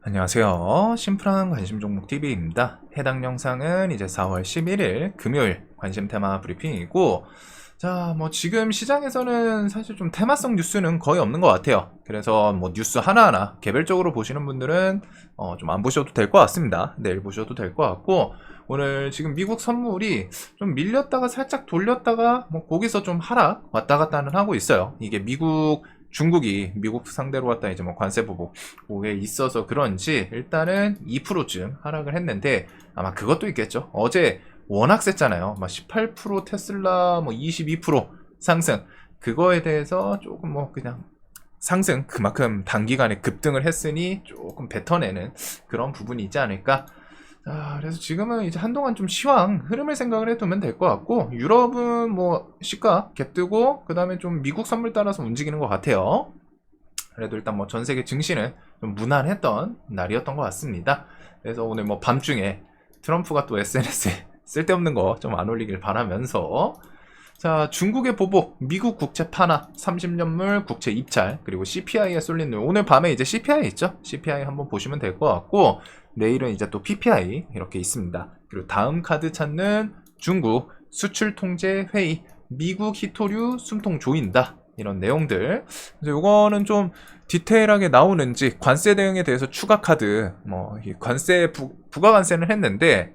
안녕하세요. 심플한 관심 종목 TV입니다. 해당 영상은 이제 4월 11일 금요일 관심 테마 브리핑이고, 자, 뭐 지금 시장에서는 사실 좀 테마성 뉴스는 거의 없는 것 같아요. 그래서 뭐 뉴스 하나하나 개별적으로 보시는 분들은 어, 좀 안 보셔도 될 것 같습니다. 내일 보셔도 될 것 같고, 오늘 지금 미국 선물이 좀 밀렸다가 살짝 돌렸다가 뭐 거기서 좀 하락 왔다 갔다 는 하고 있어요. 이게 미국 중국이 미국 상대로 왔다 이제 뭐 관세 보복에 있어서 그런지 일단은 2%쯤 하락을 했는데 아마 그것도 있겠죠. 어제 워낙 셌잖아요. 막 18% 테슬라 뭐 22% 상승. 그거에 대해서 조금 뭐 그냥 상승 그만큼 단기간에 급등을 했으니 조금 뱉어내는 그런 부분이 있지 않을까. 자, 그래서 지금은 이제 한동안 좀 시황 흐름을 생각을 해두면 될 것 같고 유럽은 뭐 시가 갭뜨고 그 다음에 좀 미국 선물 따라서 움직이는 것 같아요. 그래도 일단 뭐 전 세계 증시는 좀 무난했던 날이었던 것 같습니다. 그래서 오늘 뭐 밤중에 트럼프가 또 SNS에 쓸데없는 거 좀 안 올리길 바라면서 자 중국의 보복, 미국 국채 판화, 30년물 국채 입찰 그리고 CPI에 쏠린 눈 오늘 밤에 이제 CPI 있죠? CPI 한번 보시면 될 것 같고 내일은 이제 또 PPI 이렇게 있습니다. 그리고 다음 카드 찾는 중국 수출 통제 회의, 미국 히토류 숨통 조인다. 이런 내용들. 그래서 요거는 좀 디테일하게 나오는지 관세 대응에 대해서 추가 카드 뭐 관세 부, 부가 관세는 했는데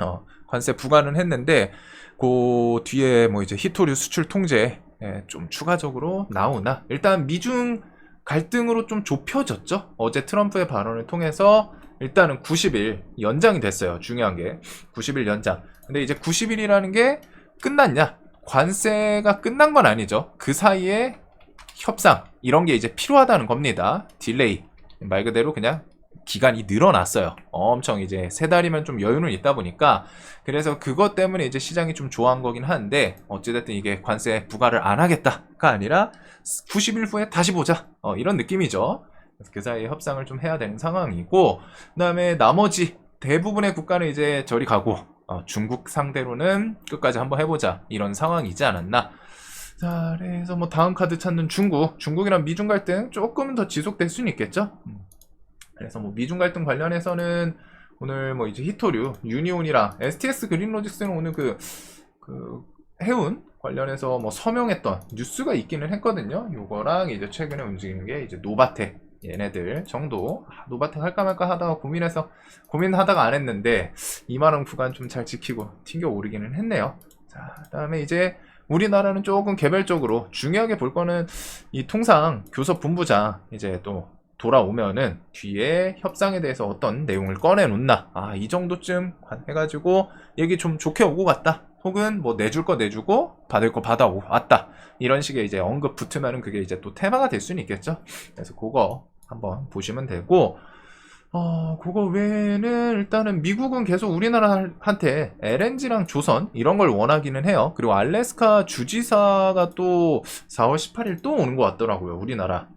어 관세 부과는 했는데 그 뒤에 뭐 이제 히토류 수출 통제 예, 좀 추가적으로 나오나 일단 미중 갈등으로 좀 좁혀졌죠. 어제 트럼프의 발언을 통해서 일단은 90일 연장이 됐어요. 중요한 게 90일 연장. 근데 이제 90일이라는 게 끝났냐? 관세가 끝난 건 아니죠. 그 사이에 협상 이런 게 이제 필요하다는 겁니다. 딜레이 말 그대로 그냥 기간이 늘어났어요. 엄청 이제 세 달이면 좀 여유는 있다 보니까 그래서 그것 때문에 이제 시장이 좀 좋아한 거긴 한데 어찌됐든 이게 관세 부과를 안 하겠다가 아니라 90일 후에 다시 보자 어, 이런 느낌이죠. 그래서 그 사이에 협상을 좀 해야 되는 상황이고 그다음에 나머지 대부분의 국가는 이제 저리 가고 어, 중국 상대로는 끝까지 한번 해보자 이런 상황이지 않았나. 자, 그래서 뭐 다음 카드 찾는 중국, 중국이랑 미중 갈등 조금은 더 지속될 수는 있겠죠. 음. 그래서 뭐 미중 갈등 관련해서는 오늘 뭐 이제 히토류, 유니온이랑 STS 그린로직스는 오늘 그, 그 해운 관련해서 뭐 서명했던 뉴스가 있기는 했거든요. 요거랑 이제 최근에 움직이는 게 이제 노바텍 얘네들 정도 아, 노바텍 할까 말까 하다가 고민해서 고민하다가 안 했는데 2만원 구간 좀 잘 지키고 튕겨 오르기는 했네요. 자, 그다음에 이제 우리나라는 조금 개별적으로 중요하게 볼 거는 이 통상 교섭 본부장 이제 또 돌아오면은 뒤에 협상에 대해서 어떤 내용을 꺼내 놓나. 아 이 정도쯤 해가지고 얘기 좀 좋게 오고 갔다. 혹은 뭐 내줄 거 내주고 받을 거 받아 왔다. 이런 식의 이제 언급 붙으면은 그게 이제 또 테마가 될 수는 있겠죠. 그래서 그거 한번 보시면 되고 어 그거 외에는 일단은 미국은 계속 우리나라한테 LNG랑 조선 이런 걸 원하기는 해요. 그리고 알래스카 주지사가 또 4월 18일 또 오는 것 같더라고요 우리나라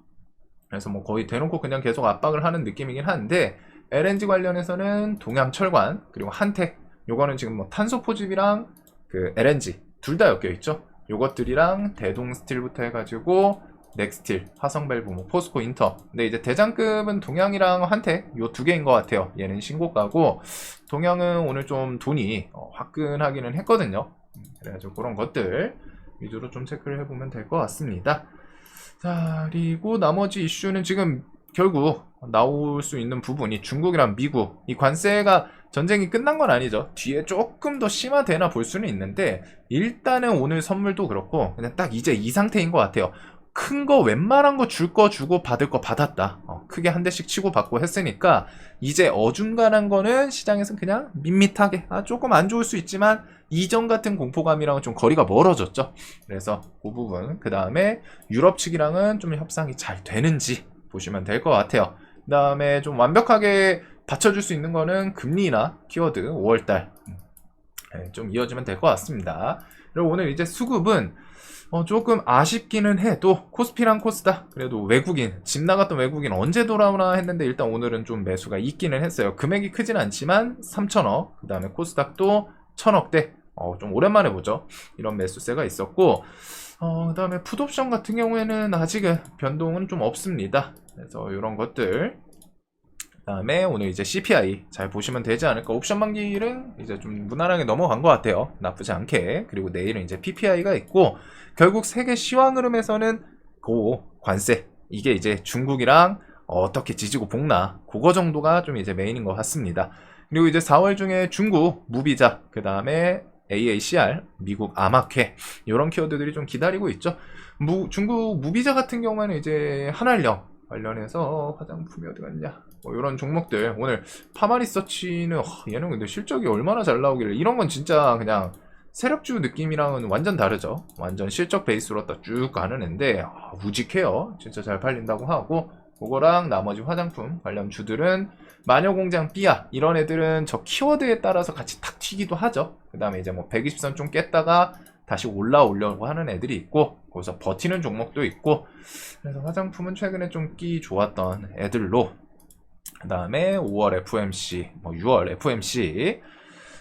그래서 뭐 거의 대놓고 그냥 계속 압박을 하는 느낌이긴 한데 LNG 관련해서는 동양철관 그리고 한택 요거는 지금 뭐 탄소 포집이랑 그 LNG 둘 다 엮여 있죠. 요것들이랑 대동스틸부터 해가지고 넥스틸, 화성밸브, 뭐 포스코 인터. 근데 이제 대장급은 동양이랑 한택 요 두 개인 것 같아요. 얘는 신고가고 동양은 오늘 좀 돈이 어, 화끈하기는 했거든요. 음, 그래가지고 그런 것들 위주로 좀 체크를 해보면 될 것 같습니다. 자, 그리고 나머지 이슈는 지금 결국 나올 수 있는 부분이 중국이랑 미국 이 관세가 전쟁이 끝난 건 아니죠. 뒤에 조금 더 심화되나 볼 수는 있는데 일단은 오늘 선물도 그렇고 그냥 딱 이제 이 상태인 것 같아요. 큰 거 웬만한 거 줄 거 주고 받을 거 받았다. 어, 크게 한 대씩 치고 받고 했으니까 이제 어중간한 거는 시장에서 그냥 밋밋하게 아 조금 안 좋을 수 있지만 이전 같은 공포감이랑은 좀 거리가 멀어졌죠. 그래서 그 부분 그 다음에 유럽 측이랑은 좀 협상이 잘 되는지 보시면 될 것 같아요. 그 다음에 좀 완벽하게 받쳐줄 수 있는 거는 금리나 키워드 5월달 네, 좀 이어지면 될 것 같습니다. 그리고 오늘 이제 수급은 어, 조금 아쉽기는 해도 코스피랑 코스닥 그래도 외국인 집 나갔던 외국인 언제 돌아오나 했는데 일단 오늘은 좀 매수가 있기는 했어요. 금액이 크진 않지만 3천억 그 다음에 코스닥도 1천억대 어, 좀 오랜만에 보죠. 이런 매수세가 있었고 어, 그 다음에 풋옵션 같은 경우에는 아직은 변동은 좀 없습니다. 그래서 이런 것들 그 다음에 오늘 이제 CPI 잘 보시면 되지 않을까. 옵션 만기일은 이제 좀 무난하게 넘어간 것 같아요. 나쁘지 않게. 그리고 내일은 이제 PPI가 있고 결국 세계 시황 흐름에서는 고 관세 이게 이제 중국이랑 어떻게 지지고 볶나 그거 정도가 좀 이제 메인인 것 같습니다. 그리고 이제 4월 중에 중국 무비자 그 다음에 AACR 미국 암학회 이런 키워드들이 좀 기다리고 있죠. 무, 중국 무비자 같은 경우에는 이제 한알령 관련해서 화장품이 어디 갔냐 뭐 이런 종목들 오늘 파마리서치는 허, 얘는 근데 실적이 얼마나 잘 나오길래 이런 건 진짜 그냥 세력주 느낌이랑은 완전 다르죠. 완전 실적 베이스로 딱 쭉 가는 앤데 아, 우직해요. 진짜 잘 팔린다고 하고 그거랑 나머지 화장품 관련 주들은 마녀공장 삐아 이런 애들은 저 키워드에 따라서 같이 탁 튀기도 하죠. 그 다음에 이제 뭐 120선 좀 깼다가 다시 올라오려고 하는 애들이 있고 거기서 버티는 종목도 있고 그래서 화장품은 최근에 좀 끼 좋았던 애들로 그 다음에 5월 FMC 뭐 6월 FMC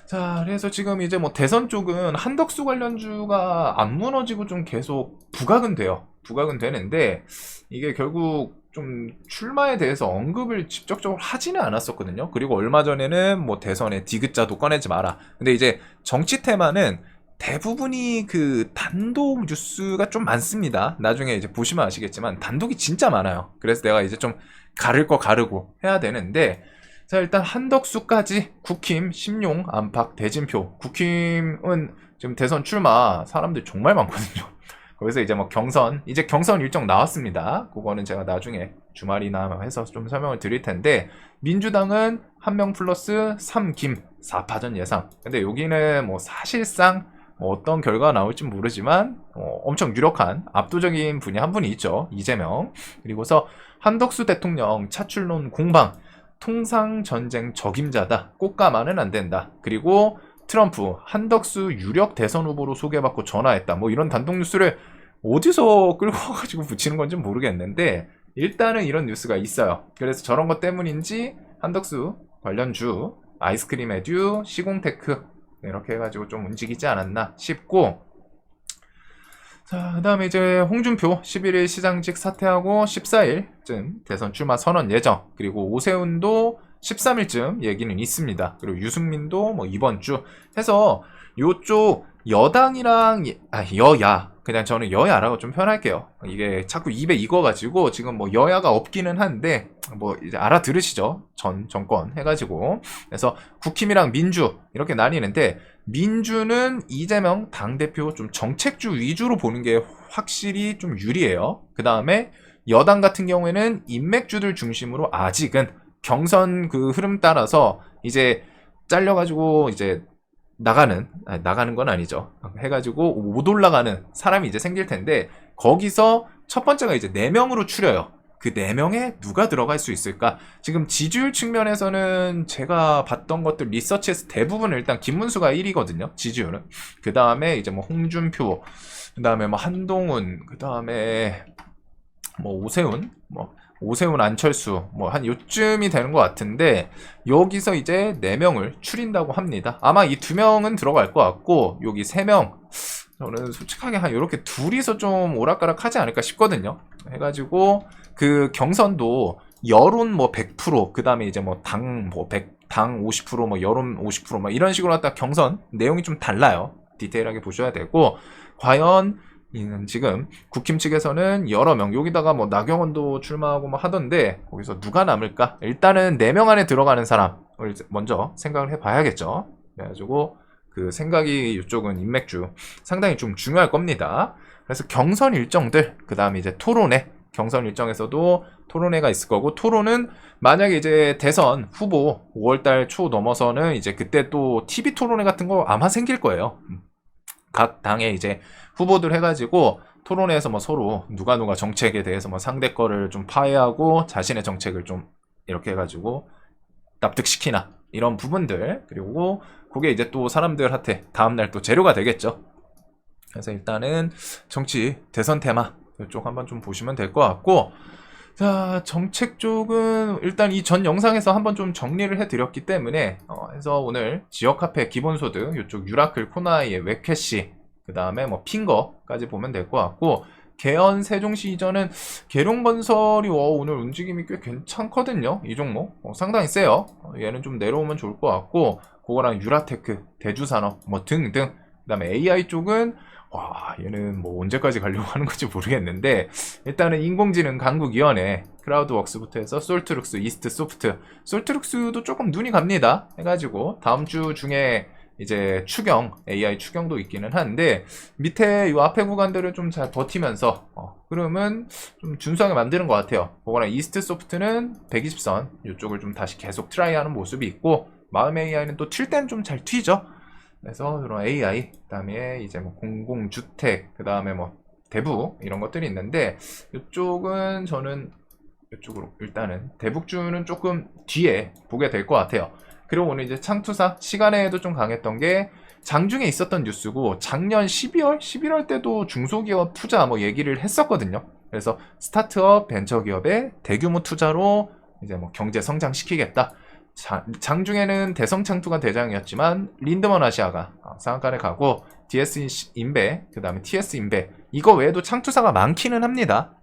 자, 그래서 지금 이제 뭐 대선 쪽은 한덕수 관련주가 안 무너지고 좀 계속 부각은 돼요. 부각은 되는데 이게 결국 좀 출마에 대해서 언급을 직접적으로 하지는 않았었거든요. 그리고 얼마 전에는 뭐 대선에 디귿자도 꺼내지 마라. 근데 이제 정치 테마는 대부분이 그 단독 뉴스가 좀 많습니다. 나중에 이제 보시면 아시겠지만 단독이 진짜 많아요. 그래서 내가 이제 좀 가를 거 가르고 해야 되는데 자 일단 한덕수까지 국힘, 심용, 안팎, 대진표 국힘은 지금 대선 출마 사람들 정말 많거든요. 거기서 이제 뭐 경선 이제 경선 일정 나왔습니다. 그거는 제가 나중에 주말이나 해서 좀 설명을 드릴 텐데 민주당은 한 명 플러스 3김 4파전 예상. 근데 여기는 뭐 사실상 뭐 어떤 결과가 나올지 모르지만 어, 엄청 유력한 압도적인 분이 한 분이 있죠. 이재명. 그리고서 한덕수 대통령 차출론 공방 통상 전쟁 적임자다. 꽃가마는 안 된다. 그리고 트럼프 한덕수 유력 대선 후보로 소개받고 전화했다. 뭐 이런 단독 뉴스를 어디서 끌고 와가지고 붙이는 건지 모르겠는데 일단은 이런 뉴스가 있어요. 그래서 저런 것 때문인지 한덕수 관련주 아이스크림 에듀 시공테크 이렇게 해가지고 좀 움직이지 않았나 싶고 자, 그 다음에 이제 홍준표 11일 시장직 사퇴하고 14일쯤 대선 출마 선언 예정. 그리고 오세훈도 13일쯤 얘기는 있습니다. 그리고 유승민도 뭐 이번 주 해서 요쪽 여당이랑 예- 아, 여야 그냥 저는 여야라고 좀 편할게요. 이게 자꾸 입에 익어가지고 지금 뭐 여야가 없기는 한데 뭐 이제 알아들으시죠? 전 정권 해가지고 그래서 국힘이랑 민주 이렇게 나뉘는데 민주는 이재명 당 대표 좀 정책주 위주로 보는 게 확실히 좀 유리해요. 그 다음에 여당 같은 경우에는 인맥주들 중심으로 아직은 경선 그 흐름 따라서 이제 잘려가지고 이제 나가는 아니, 나가는 건 아니죠. 해가지고 못 올라가는 사람이 이제 생길 텐데 거기서 첫 번째가 이제 네 명으로 추려요. 그 네 명에 누가 들어갈 수 있을까? 지금 지지율 측면에서는 제가 봤던 것들 리서치에서 대부분 일단 김문수가 1위거든요. 지지율은. 그 다음에 이제 뭐 홍준표, 그 다음에 뭐 한동훈, 그 다음에 뭐 오세훈, 뭐 오세훈, 안철수, 뭐 한 요쯤이 되는 것 같은데 여기서 이제 네 명을 추린다고 합니다. 아마 이두 명은 들어갈 것 같고 여기 세 명. 저는 솔직하게 한 이렇게 둘이서 좀 오락가락 하지 않을까 싶거든요. 해가지고 그 경선도 여론 뭐 100%, 그 다음에 이제 뭐 당 뭐 100, 당 50%, 뭐 여론 50%, 뭐 이런 식으로 갖다 경선 내용이 좀 달라요. 디테일하게 보셔야 되고, 과연 이는 지금 국힘 측에서는 여러 명 여기다가 뭐 나경원도 출마하고 뭐 하던데 거기서 누가 남을까? 일단은 4명 안에 들어가는 사람을 먼저 생각을 해봐야겠죠. 그래가지고 그 생각이 이쪽은 인맥주 상당히 좀 중요할 겁니다. 그래서 경선 일정들 그 다음에 이제 토론회 경선 일정에서도 토론회가 있을 거고 토론은 만약에 이제 대선 후보 5월달 초 넘어서는 이제 그때 또 TV 토론회 같은 거 아마 생길 거예요. 음. 각 당에 이제 후보들 해가지고 토론회에서 뭐 서로 누가 누가 정책에 대해서 뭐 상대 거를 좀 파해하고 자신의 정책을 좀 이렇게 해가지고 납득시키나 이런 부분들 그리고 그게 이제 또 사람들한테 다음날 또 재료가 되겠죠. 그래서 일단은 정치 대선 테마 이쪽 한번 좀 보시면 될 것 같고 자 정책 쪽은 일단 이 전 영상에서 한번 좀 정리를 해드렸기 때문에 어, 해서 오늘 지역 카페 기본소득 이쪽 유라클 코나이의 웹캐시 그 다음에 뭐 핑거까지 보면 될 것 같고 개연 세종시 이전은 계룡건설이 어, 오늘 움직임이 꽤 괜찮거든요. 이 종목 어, 상당히 세요. 어, 얘는 좀 내려오면 좋을 것 같고 그거랑 유라테크, 대주산업 뭐 등등 그 다음에 AI 쪽은 와 얘는 뭐 언제까지 가려고 하는 건지 모르겠는데 일단은 인공지능 강국위원회 크라우드웍스부터 해서 솔트룩스, 이스트 소프트 솔트룩스도 조금 눈이 갑니다 해가지고 다음 주 중에 이제 추경 AI 추경도 있기는 한데 밑에 요 앞에 구간들을 좀 잘 버티면서 어, 그러면 좀 준수하게 만드는 것 같아요. 그거랑 이스트 소프트는 120선 이쪽을 좀 다시 계속 트라이하는 모습이 있고 마음 AI는 또 튈 땐 좀 잘 튀죠. 그래서 이런 AI 그다음에 이제 뭐 공공주택 그다음에 뭐 대북 이런 것들이 있는데 이쪽은 저는 이쪽으로 일단은 대북주는 조금 뒤에 보게 될 것 같아요. 그리고 오늘 이제 창투사 시간에도 좀 강했던 게 장중에 있었던 뉴스고 작년 12월, 11월 때도 중소기업 투자 뭐 얘기를 했었거든요. 그래서 스타트업 벤처기업의 대규모 투자로 이제 뭐 경제 성장시키겠다. 자- 장중에는 대성 창투가 대장이었지만 린드먼 아시아가 어, 상한가를 가고 DS 인베 그 다음에 TS 인베 이거 외에도 창투사가 많기는 합니다.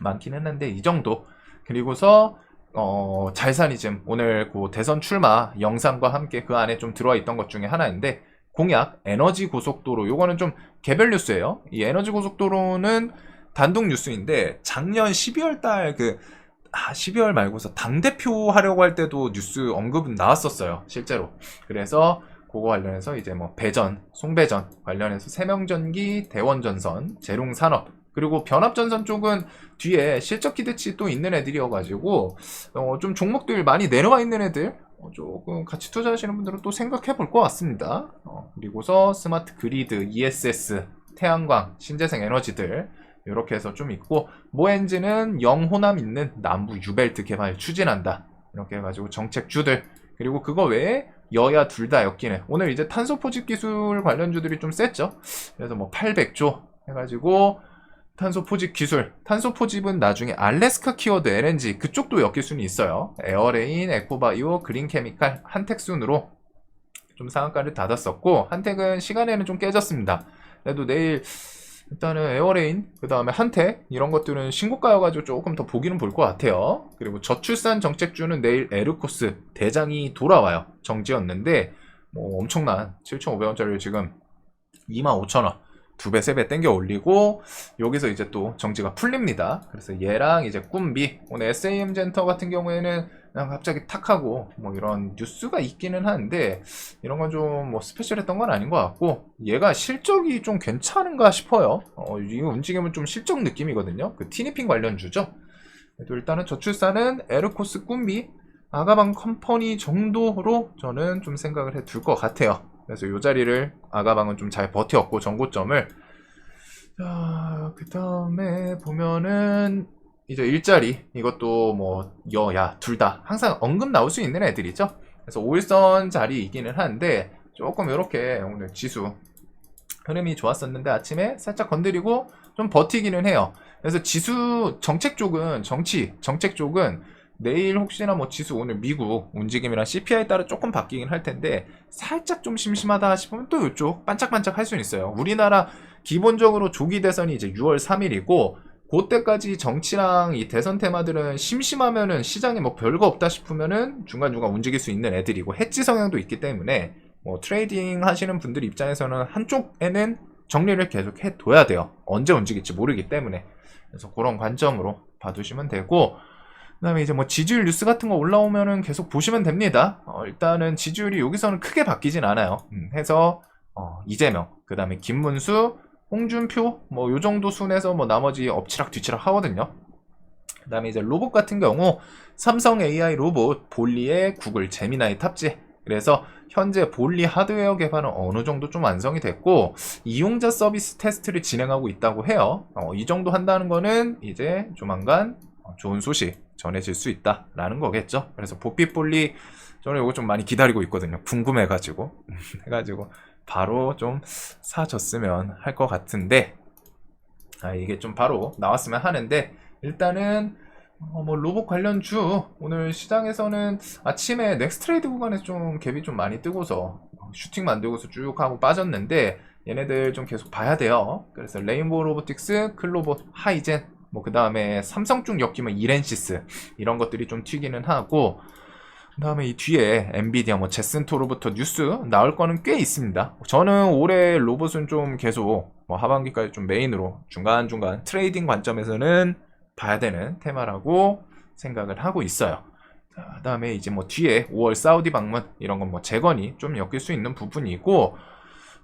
많기는 한데 이 정도 그리고서 어, 잘사니즘 오늘 그 대선 출마 영상과 함께 그 안에 좀 들어와 있던 것 중에 하나인데 공약 에너지 고속도로 요거는 좀 개별 뉴스예요. 이 에너지 고속도로는 단독 뉴스인데 작년 12월 달그 아, 12월 말고서 당대표 하려고 할 때도 뉴스 언급은 나왔었어요. 실제로. 그래서 그거 관련해서 이제 뭐 배전, 송배전 관련해서 세명전기, 대원전선, 제롱산업 그리고 변압전선 쪽은 뒤에 실적 기대치 또 있는 애들이어가지고 어, 좀 종목들 많이 내려와 있는 애들 어, 조금 같이 투자하시는 분들은 또 생각해 볼 것 같습니다. 어, 그리고서 스마트 그리드, ESS, 태양광, 신재생 에너지들 이렇게 해서 좀 있고 모엔즈는 영호남 있는 남부 유벨트 개발 추진한다. 이렇게 해가지고 정책주들 그리고 그거 외에 여야 둘 다 엮이네. 오늘 이제 탄소 포집 기술 관련주들이 좀 셌죠. 그래서 뭐 800조 해가지고 탄소 포집 기술. 탄소 포집은 나중에 알래스카 키워드 LNG 그쪽도 엮일 수는 있어요. 에어레인, 에코바이오, 그린케미칼, 한택 순으로 좀 상한가를 닫았었고 한택은 시간에는 좀 깨졌습니다. 그래도 내일 일단은 에어레인 그 다음에 한택 이런 것들은 신고가여가지고 조금 더 보기는 볼 것 같아요. 그리고 저출산 정책주는 내일 에르코스 대장이 돌아와요. 정지였는데 뭐 엄청난 7,500원짜리를 지금 25,000원 두 배, 세 배 땡겨 올리고 여기서 이제 또 정지가 풀립니다. 그래서 얘랑 이제 꿈비 오늘 SAM 젠터 같은 경우에는 그냥 갑자기 탁 하고 뭐 이런 뉴스가 있기는 한데 이런 건 좀 뭐 스페셜했던 건 아닌 것 같고 얘가 실적이 좀 괜찮은가 싶어요. 어, 이 움직임은 좀 실적 느낌이거든요. 그 티니핑 관련주죠. 그래도 일단은 저출산은 에르코스 꿈비 아가방 컴퍼니 정도로 저는 좀 생각을 해 둘 것 같아요. 그래서 이 자리를 아가방은 좀 잘 버텼고 전고점을 자, 그 다음에 보면은 이제 일자리 이것도 뭐 여야 둘 다 항상 언급 나올 수 있는 애들이죠. 그래서 5일선 자리이기는 한데 조금 이렇게 오늘 지수 흐름이 좋았었는데 아침에 살짝 건드리고 좀 버티기는 해요. 그래서 지수 정책 쪽은 정치 정책 쪽은 내일 혹시나 뭐 지수 오늘 미국 움직임이랑 CPI에 따라 조금 바뀌긴 할 텐데 살짝 좀 심심하다 싶으면 또 이쪽 반짝반짝 할 수는 있어요. 우리나라 기본적으로 조기 대선이 이제 6월 3일이고 그때까지 정치랑 이 대선 테마들은 심심하면은 시장에 뭐 별거 없다 싶으면은 중간중간 움직일 수 있는 애들이고 해지 성향도 있기 때문에 뭐 트레이딩 하시는 분들 입장에서는 한쪽에는 정리를 계속 해둬야 돼요. 언제 움직일지 모르기 때문에. 그래서 그런 관점으로 봐두시면 되고, 그 다음에 이제 뭐 지지율 뉴스 같은 거 올라오면은 계속 보시면 됩니다. 어, 일단은 지지율이 여기서는 크게 바뀌진 않아요. 음, 해서, 어, 이재명, 그 다음에 김문수, 홍준표, 뭐 요 정도 순에서 뭐 나머지 엎치락 뒤치락 하거든요. 그 다음에 이제 로봇 같은 경우, 삼성 AI 로봇, 볼리에 구글 제미나이 탑재. 그래서 현재 볼리 하드웨어 개발은 어느 정도 좀 완성이 됐고 이용자 서비스 테스트를 진행하고 있다고 해요. 어, 이 정도 한다는 거는 이제 조만간 어, 좋은 소식 전해질 수 있다라는 거겠죠. 그래서 보빛 볼리 저는 이거 좀 많이 기다리고 있거든요. 궁금해가지고 해가지고 바로 좀 사줬으면 할 것 같은데 아, 이게 좀 바로 나왔으면 하는데 일단은 어, 뭐 로봇 관련 주 오늘 시장에서는 아침에 넥스트레이드 구간에서 좀 갭이 좀 많이 뜨고서 슈팅 만들고서 쭉 하고 빠졌는데 얘네들 좀 계속 봐야 돼요. 그래서 레인보우 로보틱스, 클로봇, 하이젠, 뭐 그 다음에 삼성 쪽 엮이면 이렌시스 이런 것들이 좀 튀기는 하고 그 다음에 이 뒤에 엔비디아 뭐 제슨토로부터 뉴스 나올 거는 꽤 있습니다. 저는 올해 로봇은 좀 계속 뭐 하반기까지 좀 메인으로 중간중간 트레이딩 관점에서는 봐야 되는 테마라고 생각을 하고 있어요. 그 다음에 이제 뭐 뒤에 5월 사우디 방문 이런 건 뭐 재건이 좀 엮일 수 있는 부분이고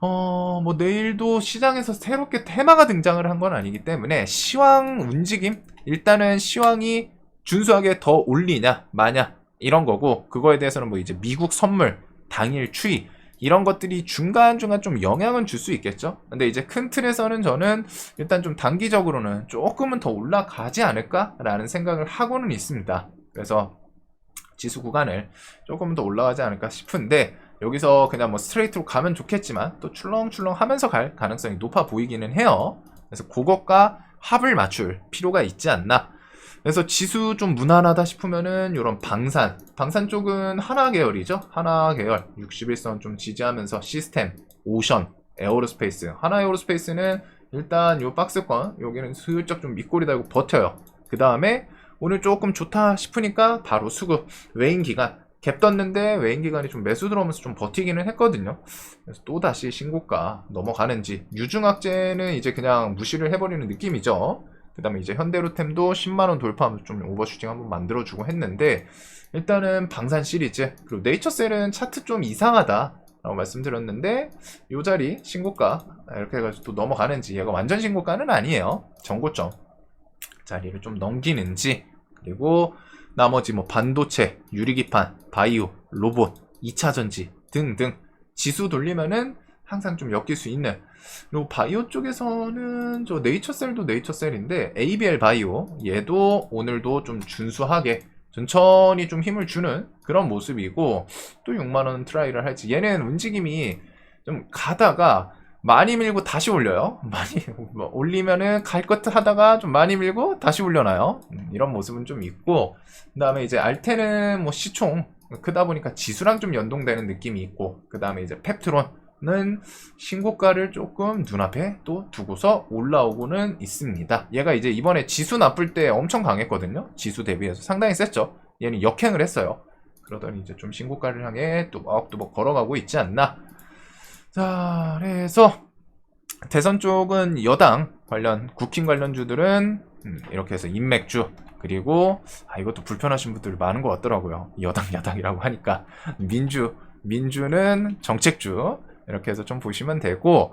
어, 뭐 내일도 시장에서 새롭게 테마가 등장을 한 건 아니기 때문에 시황 움직임 일단은 시황이 준수하게 더 올리냐 마냐 이런 거고 그거에 대해서는 뭐 이제 미국 선물 당일 추이 이런 것들이 중간중간 좀 영향은 줄 수 있겠죠. 근데 이제 큰 틀에서는 저는 일단 좀 단기적으로는 조금은 더 올라가지 않을까라는 생각을 하고는 있습니다. 그래서 지수 구간을 조금 더 올라가지 않을까 싶은데 여기서 그냥 뭐 스트레이트로 가면 좋겠지만 또 출렁출렁 하면서 갈 가능성이 높아 보이기는 해요. 그래서 그것과 합을 맞출 필요가 있지 않나. 그래서 지수 좀 무난하다 싶으면은 이런 방산, 방산 쪽은 하나 계열이죠. 하나 계열 61선 좀 지지하면서 시스템, 오션, 에어로스페이스. 하나 에어로스페이스는 일단 요 박스권 여기는 슬쩍 좀 밑꼬리 달고 버텨요. 그 다음에 오늘 조금 좋다 싶으니까 바로 수급 외인 기간 갭 떴는데 외인 기간이 좀 매수 들어오면서 좀 버티기는 했거든요. 그래서 또 다시 신고가 넘어가는지 유중학제는 이제 그냥 무시를 해버리는 느낌이죠. 그 다음에 이제 현대로템도 10만원 돌파하면서 좀 오버슈팅 한번 만들어주고 했는데 일단은 방산 시리즈 그리고 네이처셀은 차트 좀 이상하다 라고 말씀드렸는데 요 자리 신고가 이렇게 해가지고 또 넘어가는지 얘가 완전 신고가는 아니에요. 정고점 자리를 좀 넘기는지 그리고 나머지 뭐 반도체, 유리기판, 바이오, 로봇, 2차전지 등등 지수 돌리면은 항상 좀 엮일 수 있는 그리고 바이오 쪽에서는 저 네이처셀도 네이처셀인데 ABL 바이오 얘도 오늘도 좀 준수하게 천천히 좀 힘을 주는 그런 모습이고 또 6만원 트라이를 할지 얘는 움직임이 좀 가다가 많이 밀고 다시 올려요. 많이 뭐 올리면은 갈 것 하다가 좀 많이 밀고 다시 올려놔요. 음, 이런 모습은 좀 있고 그 다음에 이제 알테는 뭐 시총 크다 보니까 지수랑 좀 연동되는 느낌이 있고 그 다음에 이제 펩트론 은 신고가를 조금 눈앞에 또 두고서 올라오고는 있습니다. 얘가 이제 이번에 지수 나쁠 때 엄청 강했거든요. 지수 대비해서 상당히 셌죠. 얘는 역행을 했어요. 그러더니 이제 좀 신고가를 향해 또박또박 걸어가고 있지 않나. 자, 그래서 대선 쪽은 여당 관련 국힘 관련주들은 음, 이렇게 해서 인맥주 그리고 아 이것도 불편하신 분들 많은 것 같더라고요. 여당 야당이라고 하니까 민주 민주는 정책주 이렇게 해서 좀 보시면 되고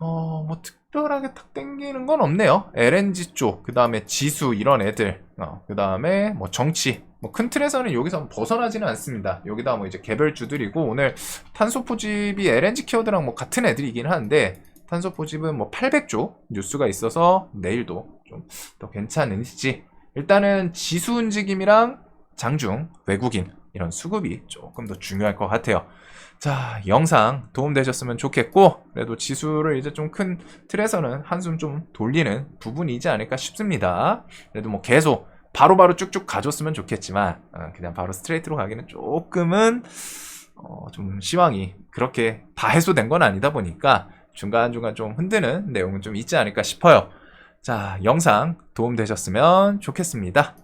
어 뭐 특별하게 탁 땡기는 건 없네요. LNG 쪽, 그 다음에 지수 이런 애들, 어, 그 다음에 뭐 정치, 뭐 큰 틀에서는 여기서 벗어나지는 않습니다. 여기다 뭐 이제 개별 주들이고 오늘 탄소 포집이 LNG 키워드랑 뭐 같은 애들이긴 한데 탄소 포집은 뭐 800조 뉴스가 있어서 내일도 좀 더 괜찮은지 일단은 지수 움직임이랑 장중 외국인 이런 수급이 조금 더 중요할 것 같아요. 자, 영상 도움되셨으면 좋겠고, 그래도 지수를 이제 좀 큰 틀에서는 한숨 좀 돌리는 부분이지 않을까 싶습니다. 그래도 뭐 계속 바로바로 쭉쭉 가줬으면 좋겠지만, 어, 그냥 바로 스트레이트로 가기는 조금은, 어, 좀 시황이 그렇게 다 해소된 건 아니다 보니까 중간중간 좀 흔드는 내용은 좀 있지 않을까 싶어요. 자, 영상 도움되셨으면 좋겠습니다.